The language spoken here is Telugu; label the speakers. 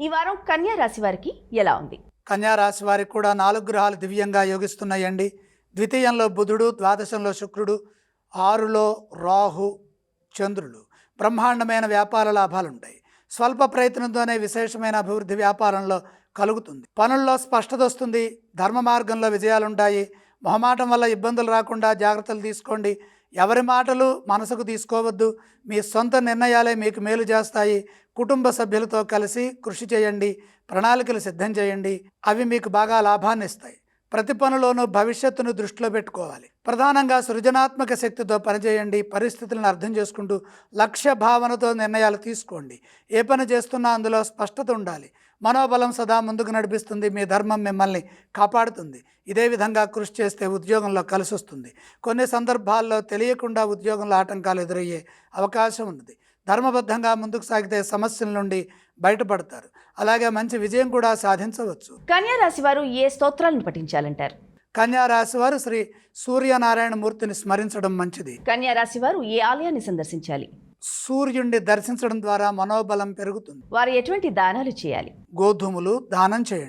Speaker 1: ఈ వారం కన్యా రాశి వారికి ఎలా ఉంది?
Speaker 2: కన్యా రాశి వారికి కూడా నాలుగు గ్రహాలు దివ్యంగా యోగిస్తున్నాయండి. ద్వితీయంలో బుధుడు ద్వాదశంలో శుక్రుడు ఆరులో రాహు చంద్రులు బ్రహ్మాండమైన వ్యాపార లాభాలు ఉంటాయి స్వల్ప ప్రయత్నంతోనే విశేషమైన అభివృద్ధి వ్యాపారంలో కలుగుతుంది. పనుల్లో స్పష్టత వస్తుంది. ధర్మ మార్గంలో విజయాలుంటాయి. మొహమాటం వల్ల ఇబ్బందులు రాకుండా జాగ్రత్తలు తీసుకోండి. ఎవరి మాటలు మనసుకు తీసుకోవద్దు. మీ సొంత నిర్ణయాలే మీకు మేలు చేస్తాయి. కుటుంబ సభ్యులతో కలిసి కృషి చేయండి. ప్రణాళికలు సిద్ధం చేయండి. అవి మీకు బాగా లాభాన్ని ఇస్తాయి ప్రతి పనిలోనూ భవిష్యత్తును దృష్టిలో పెట్టుకోవాలి. ప్రధానంగా సృజనాత్మక శక్తితో పనిచేయండి పరిస్థితులను అర్థం చేసుకుంటూ లక్ష్య భావనతో నిర్ణయాలు తీసుకోండి. ఏ పని చేస్తున్నా అందులో స్పష్టత ఉండాలి. మనోబలం సదా ముందుకు నడిపిస్తుంది మీ ధర్మం మిమ్మల్ని కాపాడుతుంది. ఇదే విధంగా కృషి చేస్తే ఉద్యోగంలో కలిసి వస్తుంది. కొన్ని సందర్భాల్లో తెలియకుండా ఉద్యోగంలో ఆటంకాలు ఎదురయ్యే అవకాశం ఉన్నది. ధర్మబద్ధంగా ముందుకు సాగితే సమస్యల నుండి బయటపడతారు. అలాగే మంచి విజయం కూడా సాధించవచ్చు.
Speaker 1: కన్యా రాశి వారు ఏ స్తోత్రాలను పఠించాలంటారు?
Speaker 2: కన్యా రాశి వారు శ్రీ సూర్యనారాయణ మూర్తిని స్మరించడం మంచిది.
Speaker 1: కన్యా రాశి వారు ఏ ఆలయాన్ని సందర్శించాలి?
Speaker 2: సూర్యుడిని దర్శించడం ద్వారా మనోబలం పెరుగుతుంది.
Speaker 1: వారు ఎటువంటి దానాలు చేయాలి?
Speaker 2: గోధుమలు దానం చేయండి.